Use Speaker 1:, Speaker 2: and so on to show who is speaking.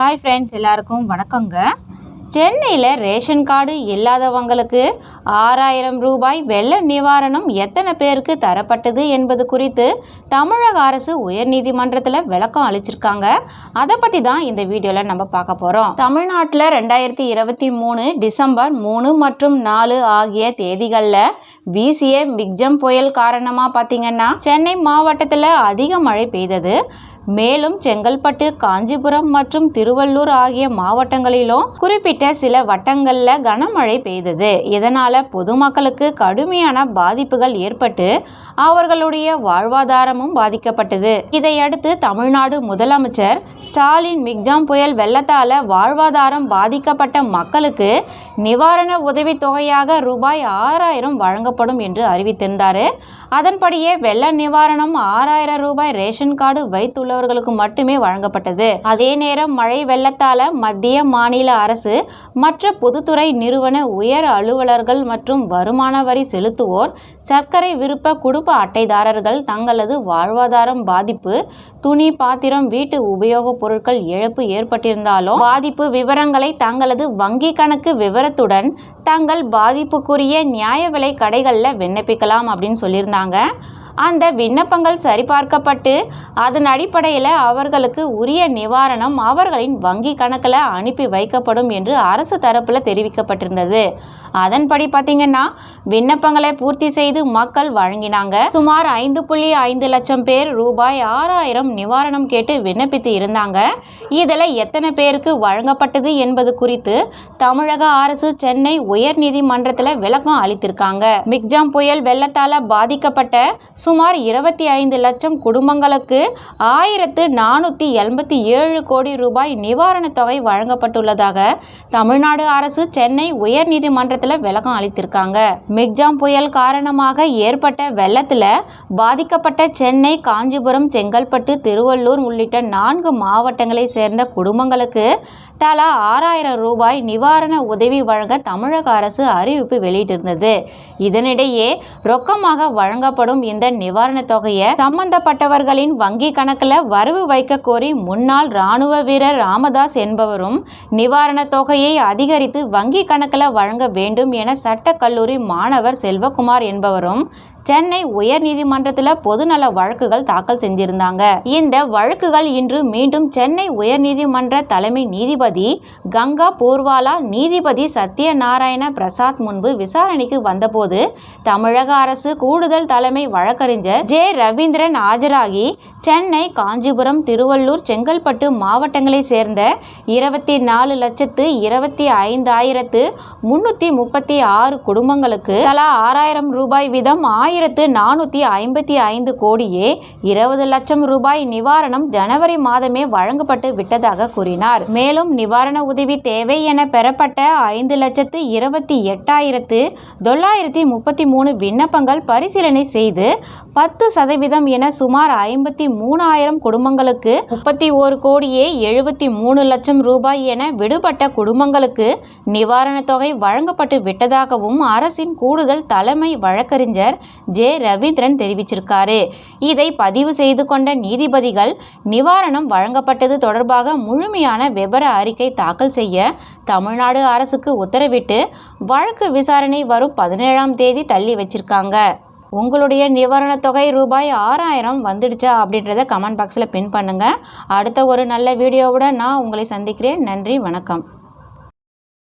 Speaker 1: Hi friends எல்லாருக்கும் வணக்கங்க. சென்னையில் ரேஷன் கார்டு இல்லாதவங்களுக்கு ஆறாயிரம் ரூபாய் வெள்ள நிவாரணம் எத்தனை பேருக்கு தரப்பட்டது என்பது குறித்து தமிழக அரசு உயர்நீதிமன்றத்தில் விளக்கம் அளிச்சிருக்காங்க. அதை பற்றி தான் இந்த வீடியோவில் நம்ம பார்க்க போகிறோம் தமிழ்நாட்டில் ரெண்டாயிரத்தி இருபத்தி மூணு டிசம்பர் மூணு மற்றும் நாலு ஆகிய தேதிகளில் வீசிய மிக்ஜம் புயல் காரணமாக பார்த்தீங்கன்னா சென்னை மாவட்டத்தில் அதிக மழை பெய்தது. மேலும் செங்கல்பட்டு காஞ்சிபுரம் மற்றும் திருவள்ளூர் ஆகிய மாவட்டங்களிலும் குறிப்பிட்ட சில வட்டங்கள்ல கனமழை பெய்தது. இதனால பொதுமக்களுக்கு கடுமையான பாதிப்புகள் ஏற்பட்டு அவர்களுடைய வாழ்வாதாரமும் பாதிக்கப்பட்டது. இதையடுத்து தமிழ்நாடு முதலமைச்சர் ஸ்டாலின் மிக்ஜாம் புயல் வெள்ளத்தால வாழ்வாதாரம் பாதிக்கப்பட்ட மக்களுக்கு நிவாரண உதவி தொகையாக ரூபாய் ஆறாயிரம் வழங்கப்படும் என்று அறிவித்திருந்தார். அதன்படியே வெள்ள நிவாரணம் ஆறாயிரம் ரூபாய் ரேஷன் கார்டு உள்ளவர்களுக்கு மட்டுமே வழங்கப்பட்டது. அதே நேரம் மழை வெள்ளத்தால மத்திய மாநில அரசு மற்ற பொதுத்துறை நிறுவன உயர் அலுவலர்கள் மற்றும் வருமான வரி செலுத்துவோர் சர்க்கரை விருப்ப குடும்ப அட்டைதாரர்கள் தங்களது வாழ்வாதாரம் பாதிப்பு துணி பாத்திரம் வீட்டு உபயோகப் பொருட்கள் இழப்பு ஏற்பட்டிருந்தாலும் பாதிப்பு விவரங்களை தங்களது வங்கி கணக்கு விவரத்துடன் தங்கள் பாதிப்புக்குரிய நியாய விலை கடைகளில் விண்ணப்பிக்கலாம் அப்படின்னு சொல்லியிருந்தாங்க. அந்த விண்ணப்பங்கள் சரிபார்க்கப்பட்டு அதன் அடிப்படையில் அவர்களுக்கு உரிய நிவாரணம் அவர்களின் வங்கி கணக்கில் அனுப்பி வைக்கப்படும் என்று அரசு தரப்பில் தெரிவிக்கப்பட்டிருந்தது. அதன்படி பார்த்தீங்கன்னா விண்ணப்பங்களை பூர்த்தி செய்து மக்கள் வழங்கினாங்க. சுமார் ஐந்து புள்ளி ஐந்து லட்சம் பேர் ரூபாய் ஆறாயிரம் நிவாரணம் கேட்டு விண்ணப்பித்து இருந்தாங்க. இதில் எத்தனை பேருக்கு வழங்கப்பட்டது என்பது குறித்து தமிழக அரசு சென்னை உயர் நீதிமன்றத்தில் விளக்கம் அளித்திருக்காங்க. மிக்ஜாம் புயல் வெள்ளத்தால் பாதிக்கப்பட்ட சுமார் இருபத்தி ஐந்து லட்சம் குடும்பங்களுக்கு ஆயிரத்து நானூற்றி எண்பத்தி ஏழு கோடி ரூபாய் நிவாரணத் தொகை வழங்கப்பட்டுள்ளதாக தமிழ்நாடு அரசு சென்னை உயர் நீதிமன்றத்தில் விளக்கம் அளித்திருக்காங்க. மிக்ஜாம் புயல் காரணமாக ஏற்பட்ட வெள்ளத்தில் பாதிக்கப்பட்ட சென்னை காஞ்சிபுரம் செங்கல்பட்டு திருவள்ளூர் உள்ளிட்ட நான்கு மாவட்டங்களை சேர்ந்த குடும்பங்களுக்கு தலா ஆறாயிரம் ரூபாய் நிவாரண உதவி வழங்க தமிழக அரசு அறிவிப்பு வெளியிட்டிருந்தது. இதனிடையே ரொக்கமாக வழங்கப்படும் இந்த நிவாரணத் தொகையை சம்பந்தப்பட்டவர்களின் வங்கி கணக்கில் வரவு வைக்க கோரி முன்னாள் ராணுவ வீரர் ராமதாஸ் என்பவரும் நிவாரணத் தொகையை அதிகரித்து வங்கி கணக்கில் வழங்க வேண்டும் என சட்டக்கல்லூரி மாணவர் செல்வகுமார் என்பவரும் சென்னை உயர் நீதிமன்றத்தில் பொதுநல வழக்குகள் தாக்கல் செஞ்சிருந்தாங்க. இந்த வழக்குகள் இன்று மீண்டும் சென்னை உயர் நீதிமன்ற தலைமை நீதிபதி கங்கா பூர்வாலா நீதிபதி சத்யநாராயண பிரசாத் முன்பு விசாரணைக்கு வந்தபோது தமிழக அரசு கூடுதல் தலைமை வழக்கறிஞர் ஜே ரவீந்திரன் ஆஜராகி சென்னை காஞ்சிபுரம் திருவள்ளூர் செங்கல்பட்டு மாவட்டங்களை சேர்ந்த இருபத்தி நாலு லட்சத்து இருபத்தி ஐந்தாயிரத்து முன்னூற்றி முப்பத்தி ஆறு குடும்பங்களுக்கு தலா ஆறாயிரம் ரூபாய் வீதம் ஆயிரத்து நானூற்றி ஐம்பத்தி ஐந்து கோடியே இருபது லட்சம் ரூபாய் நிவாரணம் ஜனவரி மாதமே வழங்கப்பட்டு விட்டதாக கூறினார். மேலும் நிவாரண உதவி தேவை என பெறப்பட்ட ஐந்து லட்சத்து இருபத்தி எட்டாயிரத்து தொள்ளாயிரத்தி முப்பத்தி மூணு விண்ணப்பங்கள் பரிசீலனை செய்து பத்து சதவீதம் என சுமார் ஐம்பத்தி மூணாயிரம் குடும்பங்களுக்கு முப்பத்தி ஓரு கோடியே எழுபத்தி மூணு லட்சம் ரூபாய் என விடுபட்ட குடும்பங்களுக்கு நிவாரணத் தொகை வழங்கப்பட்டு விட்டதாகவும் அரசின் கூடுதல் தலைமை வழக்கறிஞர் ஜே. ரவீந்திரன் தெரிவிச்சிருக்காரு. இதை பதிவு செய்து கொண்ட நீதிபதிகள் நிவாரணம் வழங்கப்பட்டது தொடர்பாக முழுமையான விபர அறிக்கை தாக்கல் செய்ய தமிழ்நாடு அரசுக்கு உத்தரவிட்டு வழக்கு விசாரணை வரும் பதினேழாம் தேதி தள்ளி வச்சிருக்காங்க. உங்களுடைய நிவாரணத் தொகை ரூபாய் ஆறாயிரம் வந்துடுச்சா அப்படின்றத கமெண்ட் பாக்ஸில் பின் பண்ணுங்கள் அடுத்த ஒரு நல்ல வீடியோவுடன் நான் உங்களை சந்திக்கிறேன். நன்றி வணக்கம்.